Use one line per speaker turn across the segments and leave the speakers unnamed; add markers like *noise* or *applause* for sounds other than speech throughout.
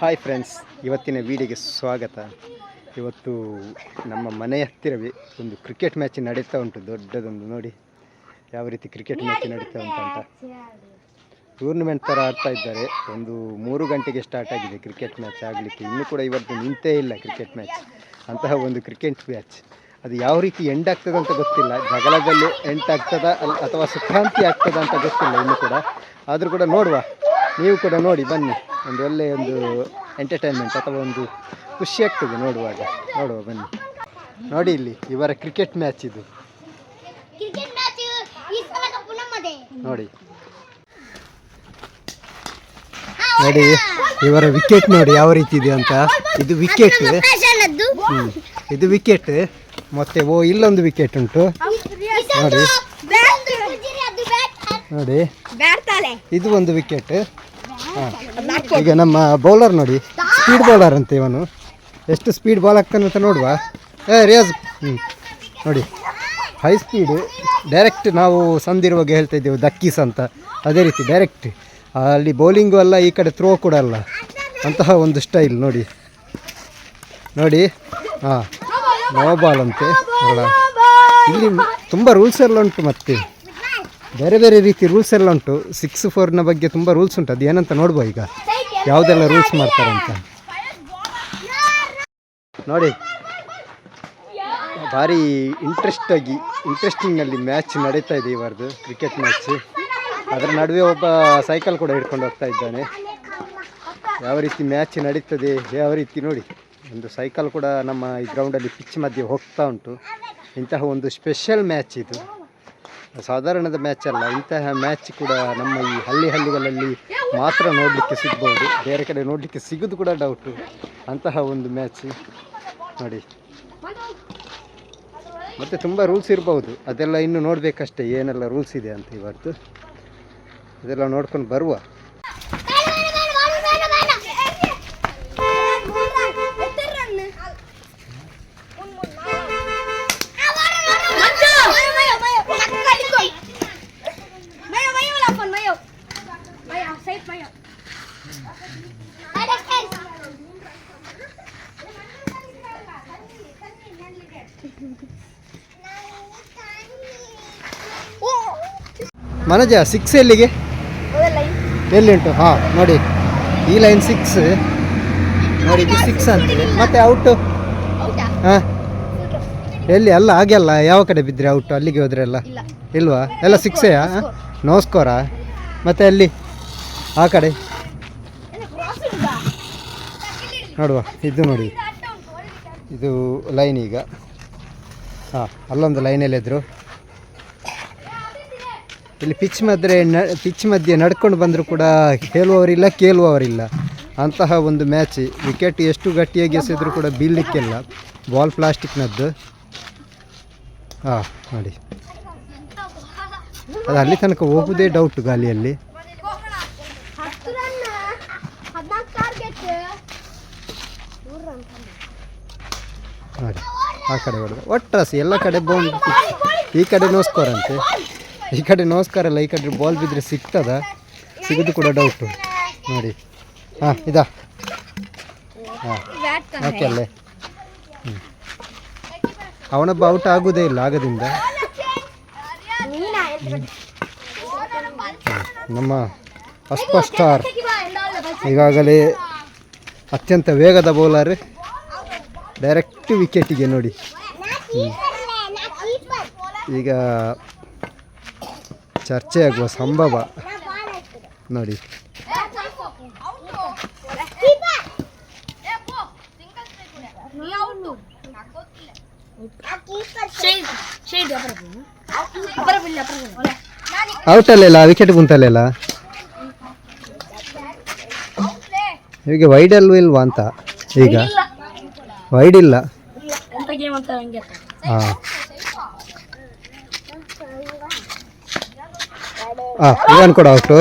Hi friends ಇವತ್ತಿನ ವಿಡಿಯೋಗೆ ಸ್ವಾಗತ. ಇವತ್ತು ನಮ್ಮ ಮನೆ ಹತ್ತಿರವೇ ಒಂದು ಕ್ರಿಕೆಟ್ ಮ್ಯಾಚ್ ನಡೀತಾ ಉಂಟು, ದೊಡ್ಡದೊಂದು ನೋಡಿ. ಯಾವ ರೀತಿ ಕ್ರಿಕೆಟ್ ಮ್ಯಾಚ್ ನಡೀತಾ ಉಂಟು ಅಂತ. ಟೂರ್ನಮೆಂಟ್ ಥರ ಆಡ್ತಾ ಇದ್ದಾರೆ. ಒಂದು ಮೂರು ಗಂಟೆಗೆ ಸ್ಟಾರ್ಟ್ ಆಗಿದೆ ಕ್ರಿಕೆಟ್ ಮ್ಯಾಚ್ ಆಗಲಿಕ್ಕೆ. ಇನ್ನೂ ಕೂಡ ಇವತ್ತು ನಿಂತೇ ಇಲ್ಲ ಕ್ರಿಕೆಟ್ ಮ್ಯಾಚ್ ಅಂತಹ ಒಂದು ಕ್ರಿಕೆಟ್ ಮ್ಯಾಚ್ ಅದು ಯಾವ ರೀತಿ ಎಂಡ್ ಆಗ್ತದೆ ಅಂತ ಗೊತ್ತಿಲ್ಲ. ಜಗಳದಲ್ಲಿ ಎಂಟ್ ಆಗ್ತದ ಅಥವಾ ಸುಖಾಂತಿ ಆಗ್ತದ ಅಂತ ಗೊತ್ತಿಲ್ಲ ಇನ್ನೂ ಕೂಡ. ಆದರೂ ಕೂಡ ನೋಡುವ. ನೀವು ಕೂಡ ನೋಡಿ ಬನ್ನಿ. ಒಂದು ಒಳ್ಳೆಯ ಒಂದು ಎಂಟರ್ಟೈನ್ಮೆಂಟ್ ಅಥವಾ ಒಂದು ಖುಷಿ ಆಗ್ತದೆ ನೋಡುವಾಗ. ನೋಡುವ ಬನ್ನಿ. ನೋಡಿ ಇಲ್ಲಿ ಇವರ ಕ್ರಿಕೆಟ್ ಮ್ಯಾಚ್ ಇದು. ನೋಡಿ. ನೋಡಿ ಇವರ ವಿಕೆಟ್ ನೋಡಿ ಯಾವ ರೀತಿ ಇದೆ ಅಂತ. ಇದು ವಿಕೆಟ್ ಇದು ವಿಕೆಟ್ ಮತ್ತೆ ಓ ಇಲ್ಲೊಂದು ವಿಕೆಟ್ ಉಂಟು. ನೋಡಿ. ನೋಡಿ. ಇದು ಒಂದು ವಿಕೆಟ್ ಈಗ ನಮ್ಮ ಬೌಲರ್ ನೋಡಿ ಸ್ಪೀಡ್ ಬೌಲರ್ ಅಂತ ಇವನು. ಎಷ್ಟು ಸ್ಪೀಡ್ ಬಾಲ್ ಅಂತ ನೋಡುವ. ಏ, ರಿಯಾಜ್. ಹ್ಞೂ ನೋಡಿ ಹೈ ಸ್ಪೀಡ್ ಡೈರೆಕ್ಟ್ ನಾವು ಸಂದಿರುವಾಗ ಹೇಳ್ತಾ ಇದ್ದೇವೆ ದಕ್ಕೀಸ್ ಅಂತ. ಅದೇ ರೀತಿ ಡೈರೆಕ್ಟ್ ಅಲ್ಲಿ ಬೌಲಿಂಗು ಅಲ್ಲ, ಈ ಕಡೆ ಥ್ರೋ ಕೂಡ ಅಲ್ಲ. ಅಂತಹ ಒಂದು ಸ್ಟೈಲ್ ನೋಡಿ. ನೋಡಿ, ಹಾಂ ನೋ ಬಾಲ್ ಅಂತೆ. ಇಲ್ಲಿ ತುಂಬ ರೂಲ್ಸ್ ಎಲ್ಲ ಉಂಟು ಮತ್ತೆ. ಬೇರೆ ಬೇರೆ ರೀತಿ ರೂಲ್ಸ್ ಎಲ್ಲ ಉಂಟು. ಸಿಕ್ಸ್ ಫೋರ್ನ ಬಗ್ಗೆ ತುಂಬ ರೂಲ್ಸ್ ಉಂಟು. ಅದು ಏನಂತ ನೋಡ್ಬೋ ಈಗ? ಯಾವುದೆಲ್ಲ ರೂಲ್ಸ್ ಮಾಡ್ತಾರೆ ಅಂತ? ನೋಡಿ, ಭಾರಿ ಇಂಟ್ರೆಸ್ಟಾಗಿ ಇಂಟ್ರೆಸ್ಟಿಂಗ್ನಲ್ಲಿ ಮ್ಯಾಚ್ ನಡೀತಾ ಇದೆ ಇವರದು ಕ್ರಿಕೆಟ್ ಮ್ಯಾಚ್ ಅದರ ನಡುವೆ ಒಬ್ಬ ಸೈಕಲ್ ಕೂಡ ಹಿಡ್ಕೊಂಡು ಹೋಗ್ತಾ ಇದ್ದಾನೆ. ಯಾವ ರೀತಿ ಮ್ಯಾಚ್ ನಡೀತದೆ, ಯಾವ ರೀತಿ ನೋಡಿ. ಒಂದು ಸೈಕಲ್ ಕೂಡ ನಮ್ಮ ಈ ಗ್ರೌಂಡಲ್ಲಿ ಪಿಚ್ ಮಧ್ಯೆ ಹೋಗ್ತಾ ಉಂಟು. ಇಂತಹ ಒಂದು ಸ್ಪೆಷಲ್ ಮ್ಯಾಚ್ ಇದು. ಸಾಧಾರಣದ ಮ್ಯಾಚ್ ಅಲ್ಲ, ಇಂತಹ ಮ್ಯಾಚ್ ಕೂಡ ನಮ್ಮ ಈ ಹಳ್ಳಿ ಹಳ್ಳಿಗಳಲ್ಲಿ ಮಾತ್ರ ನೋಡಲಿಕ್ಕೆ ಸಿಗ್ಬೋದು. ಬೇರೆ ಕಡೆ ನೋಡಲಿಕ್ಕೆ ಸಿಗೋದು ಕೂಡ ಡೌಟು ಅಂತಹ ಒಂದು ಮ್ಯಾಚ್ ನೋಡಿ. ಮತ್ತು ತುಂಬ ರೂಲ್ಸ್ ಇರ್ಬೋದು ಅದೆಲ್ಲ ಇನ್ನು ನೋಡಬೇಕಷ್ಟೇ, ಏನೆಲ್ಲ ರೂಲ್ಸ್ ಇದೆ ಅಂತ ಇವತ್ತು. ಅದೆಲ್ಲ ನೋಡ್ಕೊಂಡು ಬರುವ. ಮನೋಜ ಸಿಕ್ಸ್ ಎಲ್ಲಿಗೆ? ಎಲ್ಲಿ ಉಂಟು ಹಾಂ ನೋಡಿ. ಈ ಲೈನ್ ಸಿಕ್ಸ್ ನೋಡಿ ಇದು ಸಿಕ್ಸ್ ಅಂತಿದೆ. ಮತ್ತೆ ಔಟು ಹಾಂ. ಎಲ್ಲಿ? ಅಲ್ಲ ಹಾಗೆ ಅಲ್ಲ. ಯಾವ ಕಡೆ ಬಿದ್ದರೆ ಔಟು ಅಲ್ಲಿಗೆ ಹೋದ್ರೆ ಎಲ್ಲ ಇಲ್ವಾ? ಎಲ್ಲ ಸಿಕ್ಸೆಯಾ ನೋ ಸ್ಕೋರಾ ಮತ್ತೆ ಅಲ್ಲಿ ಆ ಕಡೆ. ನೋಡುವ. ಇದು ನೋಡಿ. ಇದು ಲೈನ್ ಈಗ. ಹಾಂ ಅಲ್ಲೊಂದು ಲೈನಲ್ಲಿ ಇದ್ರು ಇಲ್ಲಿ ಪಿಚ್ ಮಧ್ಯೆ ನ ಪಿಚ್ ಮಧ್ಯೆ ನಡ್ಕೊಂಡು ಬಂದರೂ ಕೂಡ ಹೇಳುವವರಿಲ್ಲ ಕೇಳುವವರಿಲ್ಲ. ಅಂತಹ ಒಂದು ಮ್ಯಾಚ್ ವಿಕೆಟ್ ಎಷ್ಟು ಗಟ್ಟಿಯಾಗಿ ಎಸೆದರೂ ಕೂಡ ಬೀಳಲಿಕ್ಕಿಲ್ಲ. ಬಾಲ್ ಪ್ಲಾಸ್ಟಿಕ್ನದ್ದು ಹಾಂ ನೋಡಿ. ಅದು ಅಲ್ಲಿ ತನಕ ಹೋಗುವುದೇ ಡೌಟ್ ಗಾಲಿಯಲ್ಲಿ. ನೋಡಿ, ಆ ಕಡೆ ಹೊಡೆದ. ಒಟ್ರಾಸಿ ಎಲ್ಲ ಕಡೆ ಬೌಂಡ್ ಈ ಕಡೆ ನೋಸ್ಕೋರ್ ಅಂತೆ. ಈ ಕಡೆ ನಮಸ್ಕಾರ ಅಲ್ಲ, ಈ ಕಡೆ ಬಾಲ್ ಬಿದ್ದರೆ ಸಿಗ್ತದ? ಸಿಗೋದು ಕೂಡ ಡೌಟು ನೋಡಿ. ಹಾಂ, ಇದಾ. ಹಾಂ, ಓಕೆ ಅಲ್ಲೇ. ಹ್ಞೂ ಅವನೊಬ್ಬ ಔಟ್ ಆಗೋದೇ ಇಲ್ಲ ಆಗದಿಂದ. ನಮ್ಮ ಅಸ್ಪಷ್ಟಾರ್ ಈಗಾಗಲೇ ಅತ್ಯಂತ ವೇಗದ ಬೌಲರ್ ಡೈರೆಕ್ಟ್ ವಿಕೆಟಿಗೆ ನೋಡಿ. ಈಗ ಚರ್ಚೆ ಆಗುವ ಸಂಭವ. ನೋಡಿ. ಔಟ್ ಅಲ್ಲೆಲ್ಲ? ವಿಕೆಟ್ ಕುಂತಲ್ಲೆಲ್ಲ ಈಗ ವೈಡ್ ಅಲ್ವ ಇಲ್ವಾ ಅಂತ? ಈಗ? ವೈಡ್ ಇಲ್ಲ. ಹಾಂ. ಹಾಂ ಇವನ್ ಕೂಡ ಔಟು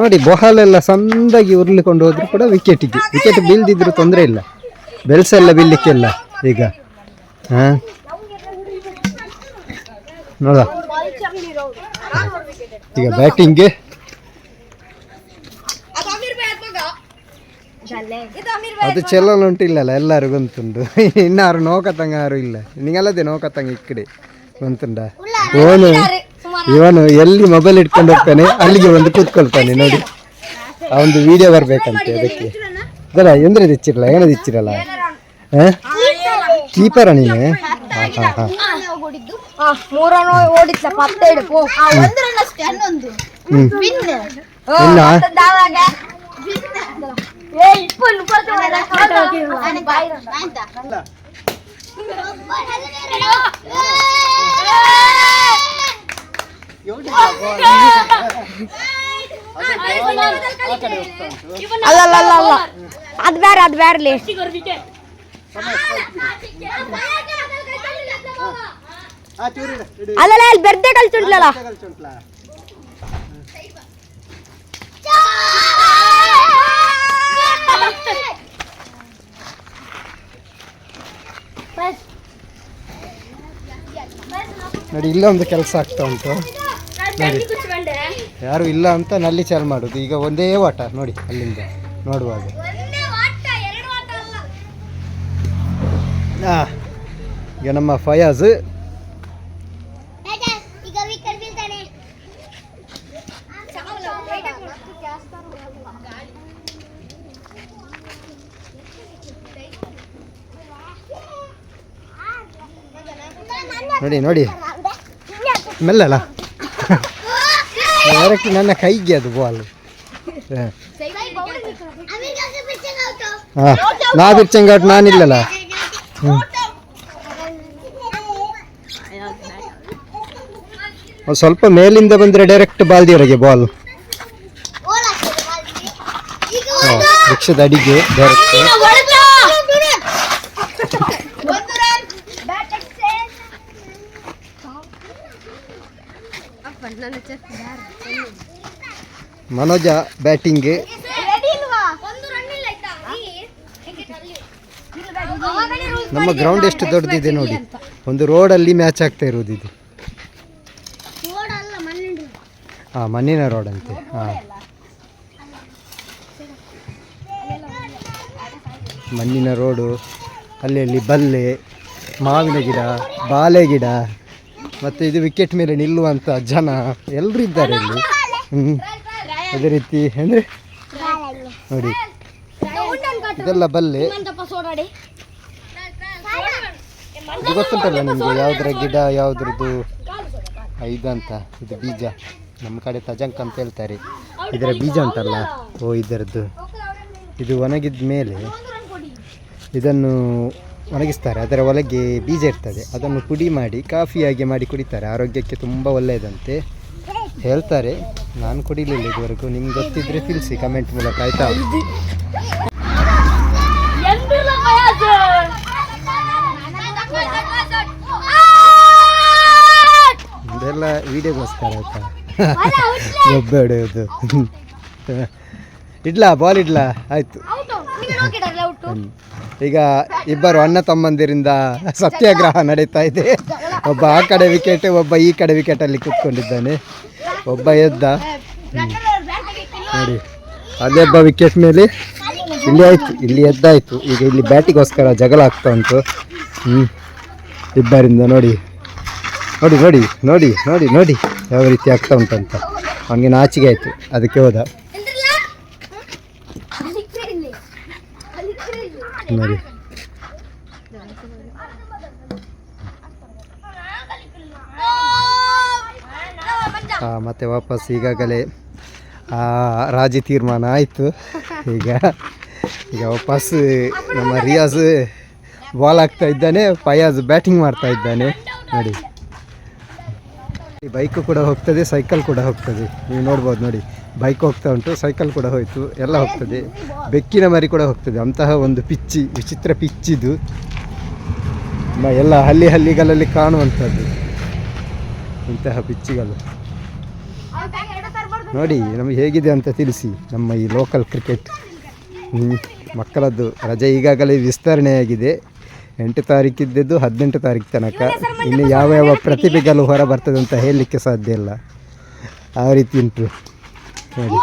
ನೋಡಿ ಬೊಹಾಲೆಲ್ಲ ಸಂದಾಗಿ ಉರ್ಲಿಕೊಂಡು ಹೋದ್ರು ಕೂಡ ವಿಕೆಟಿಗೆ ವಿಕೆಟ್ ಬೀಳ್ದಿದ್ರು ತೊಂದರೆ ಇಲ್ಲ. ಬೆಲ್ಸ್ ಎಲ್ಲ ಬೀಳಲಿಕ್ಕೆಲ್ಲ ಈಗ. ಹಾಂ ನೋಡ ಈಗ ಬ್ಯಾಟಿಂಗ್ಗೆ ಅದು ಚೆಲ್ಲಲು ಉಂಟಿಲ್ಲಲ್ಲ ಎಲ್ಲರೂ ಗೊಂತುಂಡು ಇನ್ನಾರು ನೋಕತ್ತಂಗಾರು ಇಲ್ಲ. ನಿಂಗಲ್ಲದೆ ನೋಕತ್ತಂಗ ಈ ಕಡೆ ಗೊತ್ತುಂಡ ಓನು. ಇವನು ಎಲ್ಲಿ ಮೊಬೈಲ್ ಇಟ್ಕೊಂಡು ಹೋಗ್ತಾನೆ ಅಲ್ಲಿಗೆ ಒಂದು ಕೂತ್ಕೊಳ್ತಾನೆ ನೋಡಿ ಆ ಒಂದು ವಿಡಿಯೋ ಬರ್ಬೇಕಂತೆ ಅದಕ್ಕೆ ಅದರ ಎಂದ್ರೆ ದಿಚ್ಚಿರಲ್ಲ ಏನದು ದಿಚ್ಚಿರಲ್ಲ ಕೀಪರ ನೀನು ಹಾಂ ಹಾಂ ಹಾಂ
ಮೂರನ್ನು ಹನ್ನೊಂದು
ಹ್ಞೂ
ವಿನ್
ಇಲ್ಲ
ಏ ಇಪ್ಪತ್ತು
ಅಲ್ಲ ಅಲ್ಲ ಅಲ್ಲ ಅಲ್ಲ. ಅದ್ ಬೇರೆ ಅದ್ ಬೇರೆ ಅಲ್ಲಲ್ಲ ಅಲ್ಲಿ ಬೆರ್ದೆ ಕಲ್ಚುಂಟ್ಲಲ್ಲ
ನೋಡಿ ಇಲ್ಲೊಂದು ಕೆಲಸ ಆಗ್ತಾ ಉಂಟು. ನೋಡಿ. ಯಾರು ಇಲ್ಲ ಅಂತ ನಲ್ಲಿ ಚಾಲ್ ಮಾಡೋದು. ಈಗ ಒಂದೇ ವಾಟ ನೋಡಿ ಅಲ್ಲಿಂದ ನೋಡುವಾಗ. ಆ, ಈಗ ನಮ್ಮ ಫಯಾಜ್. ನೋಡಿ ನೋಡಿ. ಮೆಲ್ಲಲ್ಲ. ಡೈರೆಕ್ಟ್ ನನ್ನ ಕೈಗೆ ಅದು ಬಾಲ್ ನಾ ಬಿರ್ಚಂಗಾಟ್ ನಾನಿಲ್ಲಲ್ಲ ಒಂದು ಸ್ವಲ್ಪ ಮೇಲಿಂದ ಬಂದರೆ ಡೈರೆಕ್ಟ್ ಬಾಲ್ದಿಯವರೆಗೆ ಬಾಲ್ ವೃಕ್ಷದ ಅಡಿಗೆ ಡೈರೆಕ್ಟ್ ಮನೋಜ ಬ್ಯಾಟಿಂಗ್ ನಮ್ಮ ಗ್ರೌಂಡ್ ಎಷ್ಟು ದೊಡ್ಡದಿದೆ ನೋಡಿ. ಒಂದು ರೋಡಲ್ಲಿ ಮ್ಯಾಚ್ ಆಗ್ತಾ ಇರೋದು ಇದು. ಹಾಂ ಮಣ್ಣಿನ ರೋಡ್ ಅಂತೆ. ಹಾಂ ಮಣ್ಣಿನ ರೋಡು ಅಲ್ಲಿ ಅಲ್ಲಿ ಬಲ್ಲೆ ಮಾವಿನ ಗಿಡ ಬಾಳೆ ಗಿಡ. ಮತ್ತು ಇದು ವಿಕೆಟ್ ಮೇಲೆ ನಿಲ್ಲುವಂಥ ಜನ ಎಲ್ಲರೂ ಇದ್ದಾರೆ ಇಲ್ಲಿ. ಹ್ಞೂ ಅದೇ ರೀತಿ ಅಂದರೆ ನೋಡಿ. ಇದೆಲ್ಲ ಬಲ್ಲೆ. ಇದು ಗೊತ್ತುಂಟಲ್ಲ ನಿಮಗೆ ಯಾವುದರ ಗಿಡ, ಯಾವುದ್ರದ್ದು? ಇದಂತ ಇದು ಬೀಜ. ನಮ್ಮ ಕಡೆ ತಜಂಕ್ ಅಂತ ಹೇಳ್ತಾರೆ. ಇದರ ಬೀಜ ಅಂತಲ್ಲ ಓ, ಇದರದ್ದು. ಇದು ಒಣಗಿದ ಮೇಲೆ ಇದನ್ನು ಒಣಗಿಸ್ತಾರೆ. ಅದರ ಒಳಗೆ ಬೀಜ ಇರ್ತದೆ. ಅದನ್ನು ಪುಡಿ ಮಾಡಿ ಕಾಫಿಯಾಗಿ ಮಾಡಿ ಕುಡಿತಾರೆ. ಆರೋಗ್ಯಕ್ಕೆ ತುಂಬ ಒಳ್ಳೆಯದಂತೆ ಹೇಳ್ತಾರೆ. ನಾನು ಕುಡಿಲಿಲ್ಲ ಇದುವರೆಗೂ. ನಿಮ್ಗೆ ಗೊತ್ತಿದ್ರೆ ತಿಳಿಸಿ ಕಮೆಂಟ್ ಮೂಲಕ ಆಯ್ತಾ? ಇದೆಲ್ಲ ವಿಡಿಯೋಗೋಸ್ಕರ ಆಯಿತಾ? ಒಬ್ಬ ಹೊಡೆಯೋದು ಇಡ್ಲಾ ಬಾಲ್ ಇಡ್ಲಾ? ಆಯಿತು. ಈಗ ಇಬ್ಬರು ಅಣ್ಣ ತಮ್ಮಂದಿರಿಂದ ಸತ್ಯಾಗ್ರಹ ನಡೀತಾ ಇದೆ. ಒಬ್ಬ ಆ ಕಡೆ ವಿಕೆಟ್ ಒಬ್ಬ ಈ ಕಡೆ ವಿಕೆಟಲ್ಲಿ ಕೂತ್ಕೊಂಡಿದ್ದಾನೆ. ಒಬ್ಬ ಎದ್ದ. ನೋಡಿ, ಅದೇ ಒಬ್ಬ ವಿಕೆಟ್ ಮೇಲೆ ಇಲ್ಲಿ ಆಯಿತು, ಇಲ್ಲಿ ಎದ್ದಾಯ್ತು. ಈಗ ಇಲ್ಲಿ ಬ್ಯಾಟಿಗೋಸ್ಕರ ಜಗಳ ಆಗ್ತಾ ಉಂಟು. ಇಬ್ಬರಿಂದ ನೋಡಿ. ನೋಡಿ ನೋಡಿ ನೋಡಿ ನೋಡಿ ನೋಡಿ, ಯಾವ ರೀತಿ ಆಗ್ತಾ ಉಂಟಂತ. ಅವನಿಗೆ ನಾಚಿಗೆ ಆಯಿತು. ಅದಕ್ಕೆ ಹೋದ. ನೋಡಿ. ಮತ್ತೆ ವಾಪಸ್ ಈಗಾಗಲೇ ರಾಜಿ ತೀರ್ಮಾನ ಆಯಿತು. ಈಗ ಈಗ ವಾಪಸ್ ನಮ್ಮ ರಿಯಾಜ್ ಬಾಲ್ ಆಗ್ತಾ ಇದ್ದಾನೆ ಫಯಾಜ್ ಬ್ಯಾಟಿಂಗ್ ಮಾಡ್ತಾ ಇದ್ದಾನೆ. ನೋಡಿ. ಬೈಕು ಕೂಡ ಹೋಗ್ತದೆ ಸೈಕಲ್ ಕೂಡ ಹೋಗ್ತದೆ. ನೀವು ನೋಡ್ಬೋದು, ನೋಡಿ. ಬೈಕ್ ಹೋಗ್ತಾ ಉಂಟು, ಸೈಕಲ್ ಕೂಡ ಹೋಯಿತು, ಎಲ್ಲ ಹೋಗ್ತದೆ. ಬೆಕ್ಕಿನ ಮರಿ ಕೂಡ ಹೋಗ್ತದೆ, ಅಂತಹ ಒಂದು ಪಿಚ್ಚಿ, ವಿಚಿತ್ರ ಪಿಚ್ಚಿದು. ಎಲ್ಲ ಹಳ್ಳಿ ಹಳ್ಳಿಗಳಲ್ಲಿ ಕಾಣುವಂಥದ್ದು. ಇಂತಹ ಪಿಚ್ಚಿಗಳು. ನೋಡಿ, ನಮಗೆ ಹೇಗಿದೆ ಅಂತ ತಿಳಿಸಿ, ನಮ್ಮ ಈ ಲೋಕಲ್ ಕ್ರಿಕೆಟ್ ಮಕ್ಕಳದ್ದು ರಜೆ ಈಗಾಗಲೇ ವಿಸ್ತರಣೆಯಾಗಿದೆ. ಎಂಟು ತಾರೀಕಿದ್ದದ್ದು ಹದಿನೆಂಟು ತಾರೀಕು ತನಕ. ಇನ್ನು ಯಾವ ಯಾವ ಪ್ರತಿಭೆಗಳು ಹೊರ ಬರ್ತದೆ ಅಂತ ಹೇಳಲಿಕ್ಕೆ ಸಾಧ್ಯ ಇಲ್ಲ. ಆ ರೀತಿ ಉಂಟು. ನೋಡಿ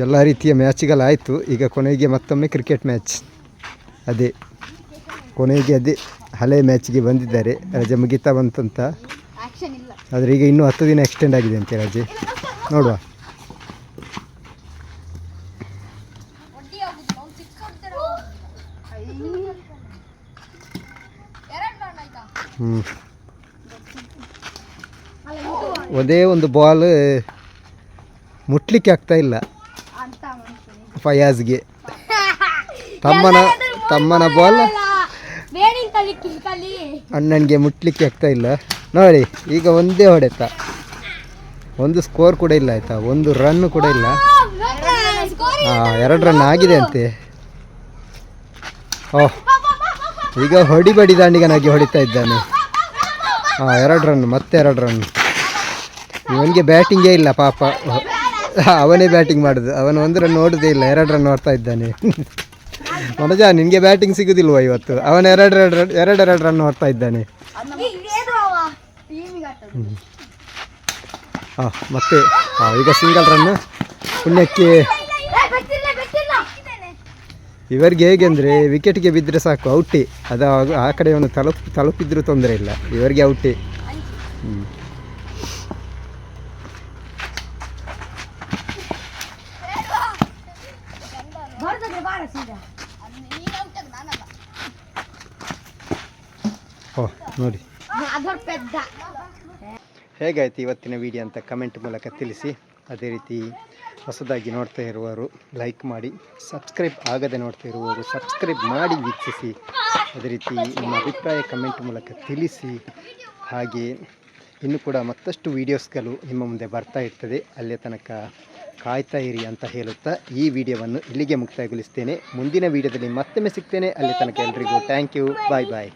ಎಲ್ಲ ರೀತಿಯ ಮ್ಯಾಚ್ಗಳಾಯಿತು. ಈಗ ಕೊನೆಗೆ ಮತ್ತೊಮ್ಮೆ ಕ್ರಿಕೆಟ್ ಮ್ಯಾಚ್. ಅದೇ. ಕೊನೆಗೆ ಅದೇ ಹಳೆ ಮ್ಯಾಚ್ಗೆ ಬಂದಿದ್ದಾರೆ. ರಜೆ ಮುಗಿತಾ ಬಂತಂತ. ಆದರೆ ಈಗ ಇನ್ನೂ ಹತ್ತು ದಿನ ಎಕ್ಸ್ಟೆಂಡ್ ಆಗಿದೆ ಅಂತೆ ರಜೆ. ನೋಡುವ. ಹ್ಞೂ ಒಂದೇ ಒಂದು ಬಾಲ್ ಮುಟ್ಲಿಕ್ಕೆ ಆಗ್ತಾ ಇಲ್ಲ. ಫಯಾಜ್ಗೆ. *laughs* ತಮ್ಮನ ತಮ್ಮನ ಬಾಲ್ ಅಣ್ಣನಿಗೆ ಮುಟ್ಲಿಕ್ಕೆ ಆಗ್ತಾ ಇಲ್ಲ. ನೋಡಿ ಈಗ ಒಂದೇ ಹೊಡೆತ. ಒಂದು ಸ್ಕೋರ್ ಕೂಡ ಇಲ್ಲ ಆಯ್ತಾ? ಒಂದು ರನ್ ಕೂಡ ಇಲ್ಲ. ಹಾಂ ಎರಡು ರನ್ ಆಗಿದೆ ಅಂತೆ. ಓಹ್ ಈಗ ಹೊಡಿಬಡಿ ದಾಂಡಿಗನಾಗಿ ಹೊಡಿತಾ ಇದ್ದಾನೆ. ಹಾಂ ಎರಡು ರನ್ ಮತ್ತೆ ಎರಡು ರನ್ ಇವನಿಗೆ ಬ್ಯಾಟಿಂಗೇ ಇಲ್ಲ, ಪಾಪ. ಅವನೇ ಬ್ಯಾಟಿಂಗ್ ಮಾಡುದು. ಅವನು ಒಂದು ರನ್ ನೋಡೋದೇ ಇಲ್ಲ ಎರಡು ರನ್ ನೋಡ್ತಾ ಇದ್ದಾನೆ. ಮನೋಜ, ನಿನಗೆ ಬ್ಯಾಟಿಂಗ್ ಸಿಗೋದಿಲ್ವ ಇವತ್ತು? ಅವನು ಎರಡು ಎರಡು ರನ್ ಎರಡು ಎರಡು ರನ್ ನೋಡ್ತಾ ಇದ್ದಾನೆ. ಹಾಂ, ಮತ್ತೆ ಹಾಂ ಈಗ ಸಿಂಗಲ್ ರನ್ ಪುಣ್ಯಕ್ಕೆ. ಇವರಿಗೆ ಹೇಗೆ ಅಂದರೆ ವಿಕೆಟ್ಗೆ ಬಿದ್ದರೆ ಸಾಕು ಔಟಿ ಅದು ಆ ಕಡೆ ಅವನು ತಲುಪ್ ತಲುಪಿದ್ರೂ ತೊಂದರೆ ಇಲ್ಲ. ಇವರಿಗೆ ಔಟಿ ಹ್ಞೂ ನೋಡಿ. ಹೇಗಾಯ್ತು ಇವತ್ತಿನ ವಿಡಿಯೋ ಅಂತ ಕಮೆಂಟ್ ಮೂಲಕ ತಿಳಿಸಿ. ಅದೇ ರೀತಿ ಹೊಸದಾಗಿ ನೋಡ್ತಾ ಇರುವವರು ಲೈಕ್ ಮಾಡಿ ಸಬ್ಸ್ಕ್ರೈಬ್ ಆಗದೆ ನೋಡ್ತಾ ಇರುವವರು ಸಬ್ಸ್ಕ್ರೈಬ್ ಮಾಡಿ ವೀಕ್ಷಿಸಿ. ಅದೇ ರೀತಿ ನಿಮ್ಮ ಅಭಿಪ್ರಾಯ ಕಮೆಂಟ್ ಮೂಲಕ ತಿಳಿಸಿ. ಹಾಗೆ ಇನ್ನು ಕೂಡ ಮತ್ತಷ್ಟು ವೀಡಿಯೋಸ್ಗಳು ನಿಮ್ಮ ಮುಂದೆ ಬರ್ತಾ ಇರ್ತದೆ. ಅಲ್ಲೇ ತನಕ ಕಾಯ್ತಾ ಇರಿ ಅಂತ ಹೇಳುತ್ತಾ ಈ ವಿಡಿಯೋವನ್ನು ಇಲ್ಲಿಗೆ ಮುಕ್ತಾಯಗೊಳಿಸ್ತೇನೆ. ಮುಂದಿನ ವಿಡಿಯೋದಲ್ಲಿ ಮತ್ತೊಮ್ಮೆ ಸಿಗ್ತೇನೆ. ಅಲ್ಲಿ ತನಕ ಎಲ್ರಿಗೂ ಥ್ಯಾಂಕ್ ಯು ಬಾಯ್ ಬಾಯ್